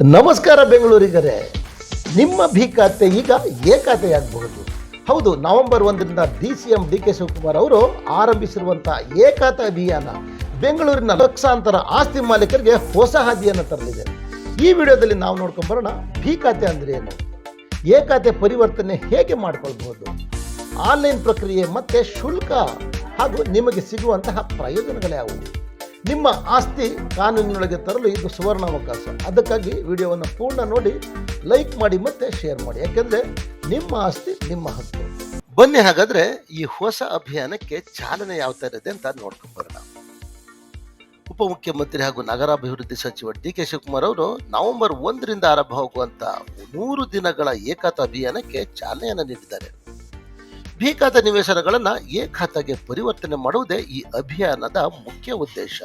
ನಮಸ್ಕಾರ ಬೆಂಗಳೂರಿಗರೇ. ನಿಮ್ಮ ಭೀ ಖಾತೆ ಈಗ ಎ ಖಾತೆಯಾಗಬಹುದು ಹೌದು, ನವೆಂಬರ್ ಒಂದರಿಂದ D C M D K Shivakumar ಅವರು ಆರಂಭಿಸಿರುವಂಥ ಏಕಾತೆ ಅಭಿಯಾನ ಬೆಂಗಳೂರಿನ ಲಕ್ಷಾಂತರ ಆಸ್ತಿ ಮಾಲೀಕರಿಗೆ ಹೊಸ ಹಾದಿಯನ್ನು ತರಲಿದೆ. ಈ ವಿಡಿಯೋದಲ್ಲಿ ನಾವು ನೋಡ್ಕೊಂಬರೋಣ ಭೀ ಖಾತೆ ಅಂದರೆ ಏನು? ಏಕಾತೆ ಪರಿವರ್ತನೆ ಹೇಗೆ ಮಾಡಿಕೊಳ್ಬಹುದು? ಆನ್ಲೈನ್ ಪ್ರಕ್ರಿಯೆ ಮತ್ತು ಶುಲ್ಕ ಹಾಗೂ ನಿಮಗೆ ಸಿಗುವಂತಹ ಪ್ರಯೋಜನಗಳ್ಯಾವುವು ನಿಮ್ಮ ಆಸ್ತಿ ಕಾನೂನಿನೊಳಗೆ ತರಲು ಇದು ಸುವರ್ಣಾವಕಾಶ. ಅದಕ್ಕಾಗಿ ವಿಡಿಯೋವನ್ನು ಪೂರ್ಣ ನೋಡಿ, ಲೈಕ್ ಮಾಡಿ ಮತ್ತೆ ಶೇರ್ ಮಾಡಿ. ಯಾಕೆಂದರೆ ನಿಮ್ಮ ಆಸ್ತಿ ನಿಮ್ಮ ಹಕ್ಕು. ಬನ್ನಿ ಹಾಗಾದ್ರೆ ಈ ಹೊಸ ಅಭಿಯಾನಕ್ಕೆ ಚಾಲನೆ ಯಾವ ಥರ ಇದೆ ಅಂತ ನೋಡ್ಕೊಂಡು ಬರೋಣ. ಉಪಮುಖ್ಯಮಂತ್ರಿ ಹಾಗೂ ನಗರಾಭಿವೃದ್ಧಿ ಸಚಿವ ಡಿ ಕೆ ಶಿವಕುಮಾರ್ ಅವರು ನವೆಂಬರ್ ಒಂದರಿಂದ ಆರಂಭವಾಗುವಂಥ ಮೂರು ದಿನಗಳ ಏಕತಾ ಅಭಿಯಾನಕ್ಕೆ ಚಾಲನೆಯನ್ನು ನೀಡಿದ್ದಾರೆ. ಬಿ ನಿವೇಶನಗಳನ್ನು ನಿವೇಶನಗಳನ್ನ ಎ ಖಾತೆಗೆ ಪರಿವರ್ತನೆ ಮಾಡುವುದೇ ಈ ಅಭಿಯಾನದ ಮುಖ್ಯ ಉದ್ದೇಶ.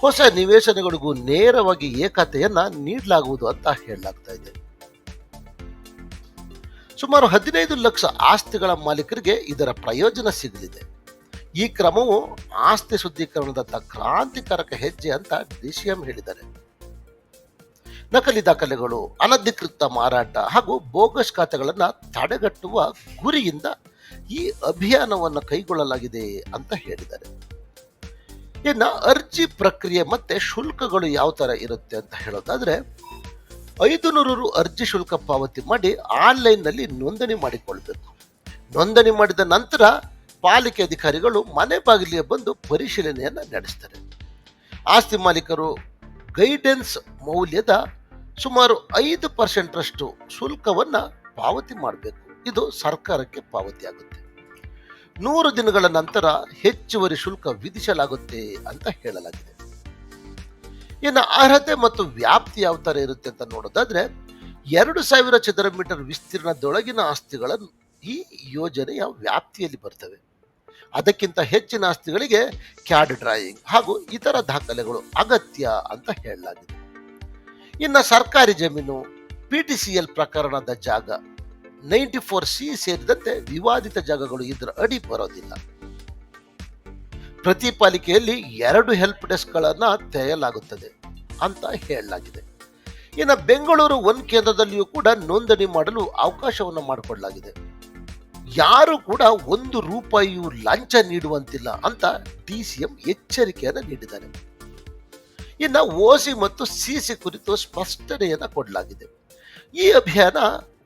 ಹೊಸ ನಿವೇಶನಗಳಿಗೂ ನೇರವಾಗಿ ಎ ಖಾತೆಯನ್ನ ನೀಡಲಾಗುವುದು ಅಂತ ಹೇಳಲಾಗ್ತಾ ಇದೆ. ಸುಮಾರು ಹದಿನೈದು ಲಕ್ಷ ಆಸ್ತಿಗಳ ಮಾಲೀಕರಿಗೆ ಇದರ ಪ್ರಯೋಜನ ಸಿಗಲಿದೆ. ಈ ಕ್ರಮವು ಆಸ್ತಿ ಶುದ್ಧೀಕರಣದತ್ತ ಕ್ರಾಂತಿಕಾರಕ ಹೆಜ್ಜೆ ಅಂತ ಡಿಸಿಎಂ ಹೇಳಿದ್ದಾರೆ. ನಕಲಿ ದಾಖಲೆಗಳು, ಅನಧಿಕೃತ ಮಾರಾಟ ಹಾಗೂ ಬೋಗಸ್ ಖಾತೆಗಳನ್ನು ತಡೆಗಟ್ಟುವ ಗುರಿಯಿಂದ ಈ ಅಭಿಯಾನವನ್ನು ಕೈಗೊಳ್ಳಲಾಗಿದೆ ಅಂತ ಹೇಳಿದ್ದಾರೆ. ಇನ್ನು ಅರ್ಜಿ ಪ್ರಕ್ರಿಯೆ ಮತ್ತೆ ಶುಲ್ಕಗಳು ಯಾವ ಥರ ಇರುತ್ತೆ ಅಂತ ಹೇಳೋದಾದ್ರೆ ಐದು ನೂರು ರು ಅರ್ಜಿ ಶುಲ್ಕ ಪಾವತಿ ಮಾಡಿ ಆನ್ಲೈನ್ನಲ್ಲಿ ನೋಂದಣಿ ಮಾಡಿಕೊಳ್ಬೇಕು. ನೋಂದಣಿ ಮಾಡಿದ ನಂತರ ಪಾಲಿಕೆ ಅಧಿಕಾರಿಗಳು ಮನೆ ಬಾಗಿಲಿಗೆ ಬಂದು ಪರಿಶೀಲನೆಯನ್ನು ನಡೆಸ್ತಾರೆ. ಆಸ್ತಿ ಮಾಲೀಕರು ಗೈಡೆನ್ಸ್ ಮೌಲ್ಯದ ಸುಮಾರು ಐದು ಪರ್ಸೆಂಟ್ರಷ್ಟು ಶುಲ್ಕವನ್ನು ಪಾವತಿ ಮಾಡಬೇಕು. ಇದು ಸರ್ಕಾರಕ್ಕೆ ಪಾವತಿಯಾಗುತ್ತೆ ನೂರು ದಿನಗಳ ನಂತರ ಹೆಚ್ಚುವರಿ ಶುಲ್ಕ ವಿಧಿಸಲಾಗುತ್ತೆ ಅಂತ ಹೇಳಲಾಗಿದೆ. ಇನ್ನು ಅರ್ಹತೆ ಮತ್ತು ವ್ಯಾಪ್ತಿ ಯಾವ ಥರ ಇರುತ್ತೆ ಅಂತ ನೋಡೋದಾದ್ರೆ, ಎರಡು ಸಾವಿರ ಚದರ ಮೀಟರ್ ವಿಸ್ತೀರ್ಣದೊಳಗಿನ ಆಸ್ತಿಗಳನ್ನು ಈ ಯೋಜನೆಯ ವ್ಯಾಪ್ತಿಯಲ್ಲಿ ಬರ್ತವೆ. ಅದಕ್ಕಿಂತ ಹೆಚ್ಚಿನ ಆಸ್ತಿಗಳಿಗೆ ಕ್ಯಾಡ್ ಡ್ರಾಯಿಂಗ್ ಹಾಗೂ ಇತರ ದಾಖಲೆಗಳು ಅಗತ್ಯ ಅಂತ ಹೇಳಲಾಗಿದೆ. ಇನ್ನು ಸರ್ಕಾರಿ ಜಮೀನು ಪಿ ಟಿ ಸಿ ಎಲ್ ಪ್ರಕರಣದ ಜಾಗ. ನೈಂಟಿ ಫೋರ್ ಸಿ ಸೇರಿದಂತೆ ವಿವಾದಿತ ಜಾಗಗಳು ಇದರ ಅಡಿ ಬರೋದಿಲ್ಲ. ಪ್ರತಿ ಪಾಲಿಕೆಯಲ್ಲಿ ಎರಡು ಹೆಲ್ಪ್ ಡೆಸ್ಕ್ಗಳನ್ನು ತೆರೆಯಲಾಗುತ್ತದೆ ಅಂತ ಹೇಳಲಾಗಿದೆ. ಇನ್ನು ಬೆಂಗಳೂರು ಒನ್ ಕೇಂದ್ರದಲ್ಲಿಯೂ ಕೂಡ ನೋಂದಣಿ ಮಾಡಲು ಅವಕಾಶವನ್ನು ಮಾಡಿಕೊಡಲಾಗಿದೆ. ಯಾರು ಕೂಡ ಒಂದು ರೂಪಾಯಿಯೂ ಲಂಚ ನೀಡುವಂತಿಲ್ಲ ಅಂತ ಡಿ ಸಿ ಎಂ ಎಚ್ಚರಿಕೆಯನ್ನು ನೀಡಿದ್ದಾರೆ. ಇನ್ನು ಓಸಿ ಮತ್ತು ಸಿಸಿ ಕುರಿತು ಸ್ಪಷ್ಟನೆಯನ್ನು ಕೊಡಲಾಗಿದೆ. ಈ ಅಭಿಯಾನ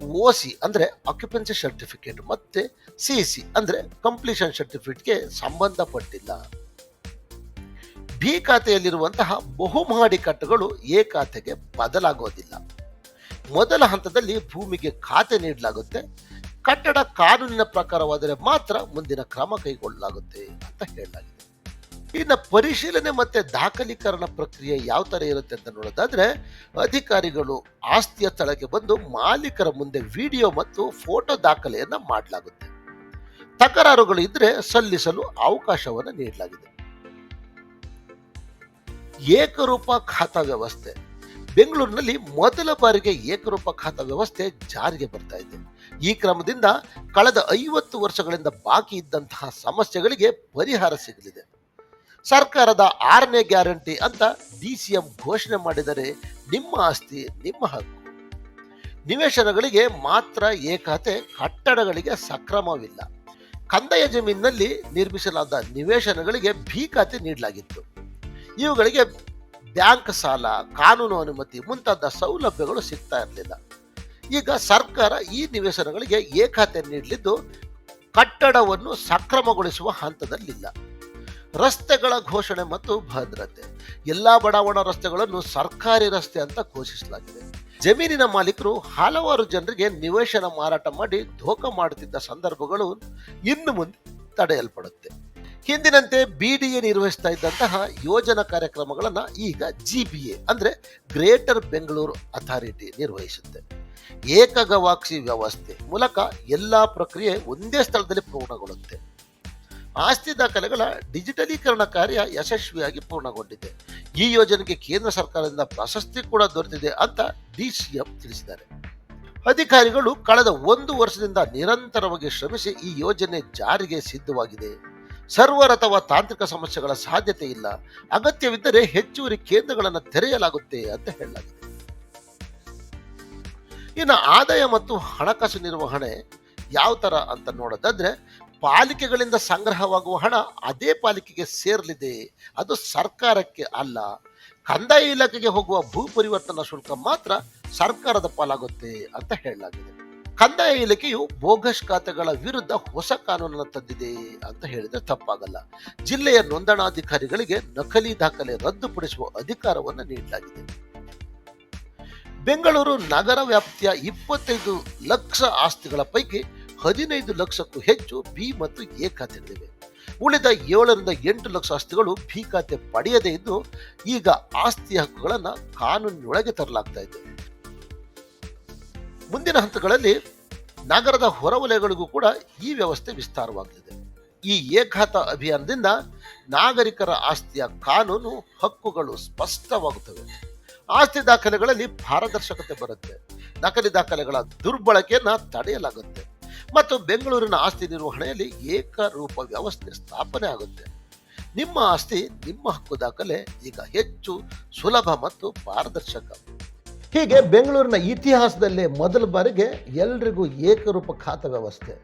ಓಸಿ ಅಂದ್ರೆ ಆಕ್ಯುಪೆನ್ಸಿ ಸರ್ಟಿಫಿಕೇಟ್ ಮತ್ತೆ ಸಿಸಿ ಅಂದ್ರೆ ಕಂಪ್ಲೀಷನ್ ಸರ್ಟಿಫಿಕೇಟ್ಗೆ ಸಂಬಂಧಪಟ್ಟಿಲ್ಲ. ಬಿ ಖಾತೆಯಲ್ಲಿರುವಂತಹ ಬಹುಮಹಡಿ ಕಟ್ಟಗಳು ಎ ಖಾತೆಗೆ ಬದಲಾಗೋದಿಲ್ಲ. ಮೊದಲ ಹಂತದಲ್ಲಿ ಭೂಮಿಗೆ ಖಾತೆ ನೀಡಲಾಗುತ್ತೆ. ಕಟ್ಟಡ ಕಾನೂನಿನ ಪ್ರಕಾರವಾದರೆ ಮಾತ್ರ ಮುಂದಿನ ಕ್ರಮ ಕೈಗೊಳ್ಳಲಾಗುತ್ತೆ ಅಂತ ಹೇಳಲಾಗಿದೆ. ಇನ್ನು ಪರಿಶೀಲನೆ ಮತ್ತೆ ದಾಖಲೀಕರಣ ಪ್ರಕ್ರಿಯೆ ಯಾವ ತರ ಇರುತ್ತೆ ಅಂತ ನೋಡೋದಾದ್ರೆ, ಅಧಿಕಾರಿಗಳು ಆಸ್ತಿಯ ಸ್ಥಳಕ್ಕೆ ಬಂದು ಮಾಲೀಕರ ಮುಂದೆ ವಿಡಿಯೋ ಮತ್ತು ಫೋಟೋ ದಾಖಲೆಯನ್ನ ಮಾಡಲಾಗುತ್ತೆ. ತಕರಾರುಗಳು ಇದ್ದರೆ ಸಲ್ಲಿಸಲು ಅವಕಾಶವನ್ನು ನೀಡಲಾಗಿದೆ. ಏಕರೂಪ ಖಾತಾ ವ್ಯವಸ್ಥೆ. ಬೆಂಗಳೂರಿನಲ್ಲಿ ಮೊದಲ ಬಾರಿಗೆ ಏಕರೂಪ ಖಾತಾ ವ್ಯವಸ್ಥೆ ಜಾರಿಗೆ ಬರ್ತಾ ಇದೆ. ಈ ಕ್ರಮದಿಂದ ಕಳೆದ ಐವತ್ತು ವರ್ಷಗಳಿಂದ ಬಾಕಿ ಇದ್ದಂತಹ ಸಮಸ್ಯೆಗಳಿಗೆ ಪರಿಹಾರ ಸಿಗಲಿದೆ. ಸರ್ಕಾರದ ಆರನೇ ಗ್ಯಾರಂಟಿ ಅಂತ ಡಿ ಸಿ ಎಂ ಘೋಷಣೆ ಮಾಡಿದರೆ ನಿಮ್ಮ ಆಸ್ತಿ ನಿಮ್ಮ ಹಕ್ಕು. ನಿವೇಶನಗಳಿಗೆ ಮಾತ್ರ ಏಕತೆ, ಕಟ್ಟಡಗಳಿಗೆ ಸಕ್ರಮವಿಲ್ಲ. ಕಂದಾಯ ಜಮೀನಿನಲ್ಲಿ ನಿರ್ಮಿಸಲಾದ ನಿವೇಶನಗಳಿಗೆ ಬಿ ಖಾತೆ ನೀಡಲಾಗಿತ್ತು. ಇವುಗಳಿಗೆ ಬ್ಯಾಂಕ್ ಸಾಲ, ಕಾನೂನು ಅನುಮತಿ ಮುಂತಾದ ಸೌಲಭ್ಯಗಳು ಸಿಗ್ತಾ ಇರಲಿಲ್ಲ. ಈಗ ಸರ್ಕಾರ ಈ ನಿವೇಶನಗಳಿಗೆ ಏಕತೆ ನೀಡಲಿದ್ದು ಕಟ್ಟಡವನ್ನು ಸಕ್ರಮಗೊಳಿಸುವ ಹಂತದಲ್ಲಿಲ್ಲ. ರಸ್ತೆಗಳ ಘೋಷಣೆ ಮತ್ತು ಭದ್ರತೆ. ಎಲ್ಲಾ ಬಡಾವಣಾ ರಸ್ತೆಗಳನ್ನು ಸರ್ಕಾರಿ ರಸ್ತೆ ಅಂತ ಘೋಷಿಸಲಾಗಿದೆ. ಜಮೀನಿನ ಮಾಲೀಕರು ಹಲವಾರು ಜನರಿಗೆ ನಿವೇಶನ ಮಾರಾಟ ಮಾಡಿ ಧೋಕ ಮಾಡುತ್ತಿದ್ದ ಸಂದರ್ಭಗಳು ಇನ್ನು ಮುಂದೆ ತಡೆಯಲ್ಪಡುತ್ತೆ. ಹಿಂದಿನಂತೆ ಬಿಡಿಎ ನಿರ್ವಹಿಸ್ತಾ ಇದ್ದಂತಹ ಯೋಜನಾ ಕಾರ್ಯಕ್ರಮಗಳನ್ನು ಈಗ ಜಿಬಿಎ ಅಂದ್ರೆ ಗ್ರೇಟರ್ ಬೆಂಗಳೂರು ಅಥಾರಿಟಿ ನಿರ್ವಹಿಸುತ್ತೆ. ಏಕಗವಾಕ್ಷಿ ವ್ಯವಸ್ಥೆ ಮೂಲಕ ಎಲ್ಲಾ ಪ್ರಕ್ರಿಯೆ ಒಂದೇ ಸ್ಥಳದಲ್ಲಿ ಪೂರ್ಣಗೊಳ್ಳುತ್ತೆ. ಆಸ್ತಿ ದಾಖಲೆಗಳ ಡಿಜಿಟಲೀಕರಣ ಕಾರ್ಯ ಯಶಸ್ವಿಯಾಗಿ ಪೂರ್ಣಗೊಂಡಿದೆ. ಈ ಯೋಜನೆಗೆ ಕೇಂದ್ರ ಸರ್ಕಾರದಿಂದ ಪ್ರಶಸ್ತಿ ಕೂಡ ದೊರೆತಿದೆ ಅಂತ ಡಿಸಿಎಂ ತಿಳಿಸಿದ್ದಾರೆ. ಅಧಿಕಾರಿಗಳು ಕಳೆದ ಒಂದು ವರ್ಷದಿಂದ ನಿರಂತರವಾಗಿ ಶ್ರಮಿಸಿ ಈ ಯೋಜನೆ ಜಾರಿಗೆ ಸಿದ್ಧವಾಗಿದೆ. ಸರ್ವರ್ ಅಥವಾ ತಾಂತ್ರಿಕ ಸಮಸ್ಯೆಗಳ ಸಾಧ್ಯತೆ ಇಲ್ಲ. ಅಗತ್ಯವಿದ್ದರೆ ಹೆಚ್ಚುವರಿ ಕೇಂದ್ರಗಳನ್ನು ತೆರೆಯಲಾಗುತ್ತೆ ಅಂತ ಹೇಳಲಾಗಿದೆ. ಇನ್ನು ಆದಾಯ ಮತ್ತು ಹಣಕಾಸು ನಿರ್ವಹಣೆ ಯಾವ ಥರ ಅಂತ ನೋಡೋದಾದ್ರೆ ಪಾಲಿಕೆಗಳಿಂದ ಸಂಗ್ರಹವಾಗುವ ಹಣ ಅದೇ ಪಾಲಿಕೆಗೆ ಸೇರಲಿದೆ. ಅದು ಸರ್ಕಾರಕ್ಕೆ ಅಲ್ಲ. ಕಂದಾಯ ಇಲಾಖೆಗೆ ಹೋಗುವ ಭೂ ಪರಿವರ್ತನಾ ಶುಲ್ಕ ಮಾತ್ರ ಸರ್ಕಾರದ ಪಾಲಾಗುತ್ತೆ ಅಂತ ಹೇಳಲಾಗಿದೆ. ಕಂದಾಯ ಇಲಾಖೆಯು ಬೋಗಸ್ ಖಾತೆಗಳ ವಿರುದ್ಧ ಹೊಸ ಕಾನೂನನ್ನು ತಂದಿದೆ ಅಂತ ಹೇಳಿದ್ರೆ ತಪ್ಪಾಗಲ್ಲ. ಜಿಲ್ಲೆಯ ನೋಂದಣಾಧಿಕಾರಿಗಳಿಗೆ ನಕಲಿ ದಾಖಲೆ ರದ್ದುಪಡಿಸುವ ಅಧಿಕಾರವನ್ನು ನೀಡಲಾಗಿದೆ. ಬೆಂಗಳೂರು ನಗರ ವ್ಯಾಪ್ತಿಯ ಇಪ್ಪತ್ತೈದು ಲಕ್ಷ ಆಸ್ತಿಗಳ ಪೈಕಿ ಹದಿನೈದು ಲಕ್ಷಕ್ಕೂ ಹೆಚ್ಚು ಬಿ ಮತ್ತು ಎ ಖಾತೆಗಳಿವೆ ಉಳಿದ ಏಳರಿಂದ ಎಂಟು ಲಕ್ಷ ಆಸ್ತಿಗಳು ಬಿ ಖಾತೆ ಪಡೆಯದೇ ಇದ್ದು, ಈಗ ಆಸ್ತಿ ಹಕ್ಕುಗಳನ್ನು ಕಾನೂನಿನೊಳಗೆ ತರಲಾಗ್ತಾ ಇದೆ. ಮುಂದಿನ ಹಂತಗಳಲ್ಲಿ ನಗರದ ಹೊರವಲಯಗಳಿಗೂ ಕೂಡ ಈ ವ್ಯವಸ್ಥೆ ವಿಸ್ತಾರವಾಗಲಿದೆ. ಈ ಏಕಾತ ಅಭಿಯಾನದಿಂದ ನಾಗರಿಕರ ಆಸ್ತಿಯ ಕಾನೂನು, ಹಕ್ಕುಗಳು ಸ್ಪಷ್ಟವಾಗುತ್ತವೆ. ಆಸ್ತಿ ದಾಖಲೆಗಳಲ್ಲಿ ಪಾರದರ್ಶಕತೆ ಬರುತ್ತೆ. ನಕಲಿ ದಾಖಲೆಗಳ ದುರ್ಬಳಕೆಯನ್ನು ತಡೆಯಲಾಗುತ್ತೆ. ಮತ್ತು ಬೆಂಗಳೂರಿನ ಆಸ್ತಿ ನಿರ್ವಹಣೆಯಲ್ಲಿ ಏಕರೂಪ ವ್ಯವಸ್ಥೆ ಸ್ಥಾಪನೆ ಆಗುತ್ತೆ. ನಿಮ್ಮ ಆಸ್ತಿ ನಿಮ್ಮ ಹಕ್ಕು ದಾಖಲೆ ಈಗ ಹೆಚ್ಚು ಸುಲಭ ಮತ್ತು ಪಾರದರ್ಶಕ. ಹೀಗೆ ಬೆಂಗಳೂರಿನ ಇತಿಹಾಸದಲ್ಲೇ ಮೊದಲ ಬಾರಿಗೆ ಎಲ್ರಿಗೂ ಏಕರೂಪ ಖಾತೆ ವ್ಯವಸ್ಥೆ.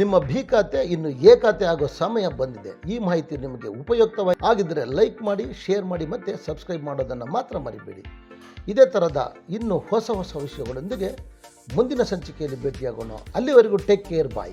ನಿಮ್ಮ ಬಿ ಖಾತೆ ಇನ್ನು ಎ ಖಾತೆ ಆಗೋ ಸಮಯ ಬಂದಿದೆ. ಈ ಮಾಹಿತಿ ನಿಮಗೆ ಉಪಯುಕ್ತವಾಗಿ ಆಗಿದ್ದರೆ ಲೈಕ್ ಮಾಡಿ, ಶೇರ್ ಮಾಡಿ ಮತ್ತು ಸಬ್ಸ್ಕ್ರೈಬ್ ಮಾಡೋದನ್ನು ಮಾತ್ರ ಮರಿಬೇಡಿ. ಇದೇ ಥರದ ಇನ್ನು ಹೊಸ ಹೊಸ ವಿಷಯಗಳೊಂದಿಗೆ ಮುಂದಿನ ಸಂಚಿಕೆಯಲ್ಲಿ ಭೇಟಿಯಾಗೋಣ. ಅಲ್ಲಿವರೆಗೂ ಟೇಕ್ ಕೇರ್ ಬಾಯ್